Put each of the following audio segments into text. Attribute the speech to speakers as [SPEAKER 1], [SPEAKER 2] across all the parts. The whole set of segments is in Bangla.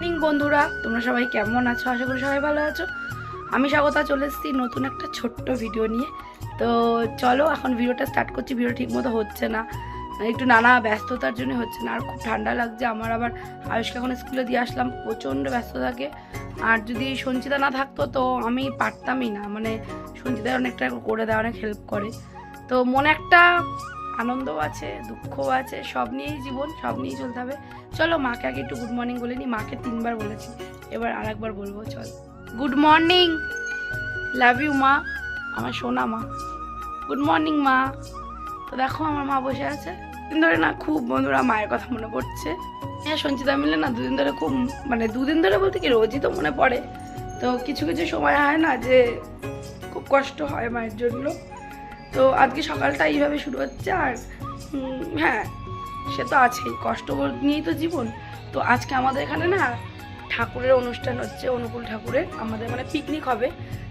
[SPEAKER 1] মর্নিং বন্ধুরা। তোমরা সবাই কেমন আছো? আশা করি সবাই ভালো আছো। আমি স্বাগতা, চলে এসেছি নতুন একটা ছোট্ট ভিডিও নিয়ে। তো চলো, এখন ভিডিওটা স্টার্ট করছি। ভিডিও ঠিক মতো হচ্ছে না। একটু নানা ব্যস্ততার জন্য হচ্ছে না। আর খুব ঠান্ডা লাগছে। আমার আবার আয়ুষকে এখন স্কুলে দিয়ে আসলাম। প্রচণ্ড ব্যস্ত থাকে। আর যদি সঞ্চিতা না থাকতো, তো আমি পারতামই না। মানে সঞ্চিতা অনেকটা করে দেয় অনেক হেল্প করে। তো মনে একটা আনন্দও আছে, দুঃখও আছে, সব নিয়েই জীবন, সব নিয়েই চলতে হবে। চলো মাকে আগে একটু গুড মর্নিং বলে নি, মাকে তিনবার বলেছি। এবার আর একবার বলব, চল। গুড মর্নিং লাভ ইউ মা। আমার সোনা মা। গুড মর্নিং মা। তো দেখো আমার মা বসে আছে। দিন ধরে না খুব বন্ধুরা মায়ের কথা মনে পড়ছে। হ্যাঁ সঞ্চিতা মিলে না দুদিন ধরে খুব মানে দুদিন ধরে বলতে কি রোজই তো মনে পড়ে। তো কিছু কিছু সময় হয় না যে খুব কষ্ট হয় মায়ের জন্য। তো আজকে সকালটা এইভাবে শুরু হচ্ছে আর হ্যাঁ সে তো আছেই, কষ্ট নিয়েই তো জীবন। তো আজকে আমাদের এখানে না ঠাকুরের অনুষ্ঠান হচ্ছে, অনুকূল ঠাকুরের, আমাদের মানে পিকনিক হবে।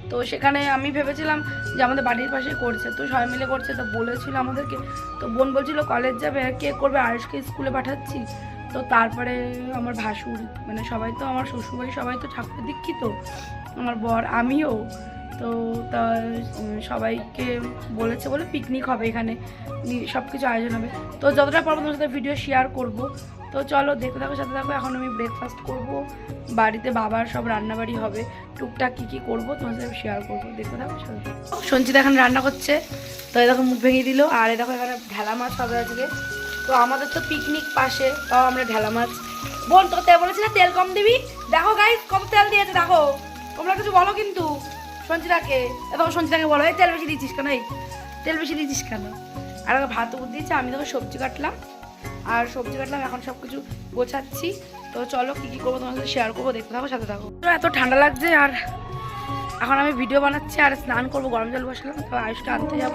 [SPEAKER 1] তো সেখানে আমি ভেবেছিলাম যে আমাদের বাড়ির পাশে করছে, তো সবাই মিলে করছে, তো বলেছিল আমাদেরকে। তো বোন বলছিল, কলেজ যাবে, কে করবে? আয়ুষকে স্কুলে পাঠাচ্ছি। তো তারপরে আমার ভাসুর মানে সবাই তো, আমার শ্বশুরবাড়ি সবাই তো ঠাকুরের দীক্ষিত, আমার বর, আমিও। তো তা সবাইকে বলেছে বলে পিকনিক হবে এখানে। সব কিছু আয়োজন হবে। তো যতটা পারব তোমার সাথে ভিডিও শেয়ার করব। তো চলো দেখতে থাকো, সাথে থাকো। এখন আমি ব্রেকফাস্ট করব। বাড়িতে বাবার সব রান্নাবাড়ি হবে। টুকটাক কী কী করব তোমার সাথে শেয়ার করব। দেখতে থাকো, সাথে। সঞ্চিতা এখন রান্না করছে। তো দেখো মুখ ভেঙে দিল। আর দেখো এখানে ঢেলা মাছ হবে আজকে। তো আমাদের তো পিকনিক পাশে। তাও আমরা ঢেলা মাছ। বোন, তোকে তেল বলেছি না, তেল কম দিবি? দেখো গাই কত তেল দিয়েছে, দেখো। তোমরা কিছু বলো কিন্তু। সঞ্চিতাকে, এবং সঞ্চিতাকে বলো, এই তেল বেশি দিয়েছিস কেন? এই তেল বেশি দিয়েছিস কেন? আর আমার ভাত উপর দিয়েছে, আমি তোকে সবজি কাটলাম। আর সবজি কাটলাম, এখন সব কিছু গোছাচ্ছি। তো চলো, কী কী করব তোমার সাথে শেয়ার করব, দেখতে থাকো, সাথে থাকো। এত ঠান্ডা লাগছে, আর এখন আমি ভিডিও বানাচ্ছি, আর স্নান করব, গরম জল বসালাম, তো আয়ুষকে আনতে যাব।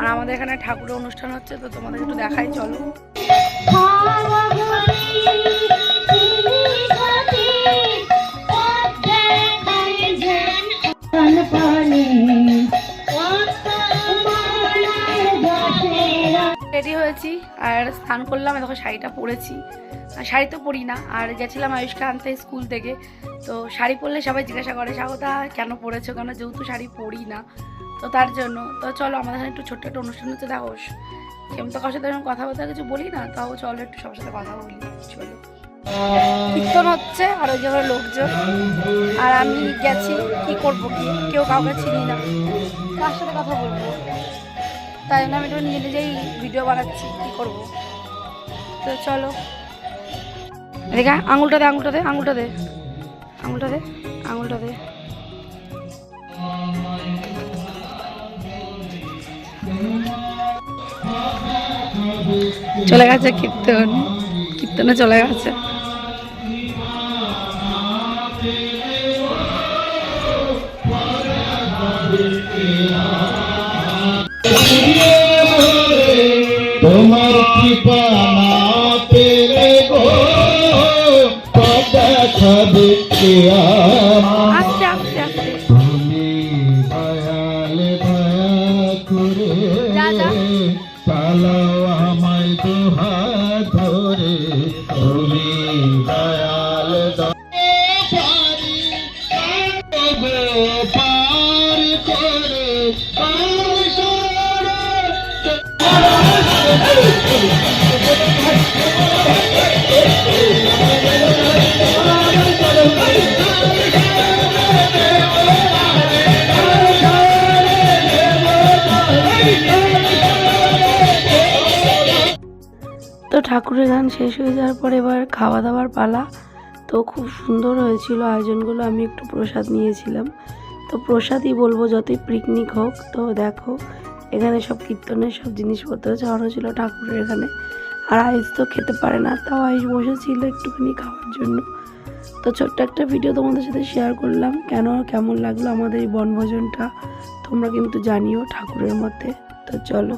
[SPEAKER 1] আর আমাদের এখানে ঠাকুরের অনুষ্ঠান হচ্ছে, তো তোমাদের একটু দেখাই, চলো। রেডি হয়েছি, আর স্নান করলাম দেখো শাড়িটা পরেছি। আর শাড়ি তো পরি না, আর গেছিলাম আয়ুষকে আনতে স্কুল থেকে। তো শাড়ি পরলে সবাই জিজ্ঞাসা করে স্বাগতা কেন পরেছো? কেন যেহেতু শাড়ি পরি না? তো তার জন্য, তো চলো, আমাদের এখানে একটু ছোট্ট একটা অনুষ্ঠান হচ্ছে দেখো কেমন তো কারোর সাথে এরকম কথাবার্তা কিছু বলি না, তাও চলো একটু সবার সাথে কথা বলি, চলো। কীর্তন হচ্ছে আর ওই জায়গায় লোকজন। আর আমি গেছি, কি করব কি? কেউ কাউকে চিনি না। কার সাথে কথা বলব? তাই জন্য আমি একটু নিজে নিজেই ভিডিও বানাচ্ছি, কি করব? তো চলো। রেখা, আঙুলটা দে আঙুলটা দে আঙুলটা দে। আঙুলটা দে আঙুলটা দে। চলে গেছে কীর্তন। কীর্তনে চলে গেছে।
[SPEAKER 2] তোমার কৃপা না পেলে গো দেখাবে তুমি দয়াল দয়া করে
[SPEAKER 1] যা, ঠাকুরের গান শেষ হয়ে যাওয়ার পর এবার খাওয়া দাওয়ার পালা। তো খুব সুন্দর হয়েছিল আয়োজনগুলো, আমি একটু প্রসাদ নিয়েছিলাম। তো প্রসাদই বলব যতই পিকনিক হোক, তো দেখো, এখানে সব কীর্তনের সব জিনিসপত্র চাওয়ানো ছিল ঠাকুরের এখানে। আর আয়ুষ তো খেতে পারে না, তাও আয়ুষ বসেছিল একটুখানি খাওয়ার জন্য। তো ছোট্ট একটা ভিডিও তোমাদের সাথে শেয়ার করলাম, কেন, কেমন লাগল আমাদের এই বনভোজনটা, তোমরা কিন্তু জানিও ঠাকুরের মতে। তো চলো।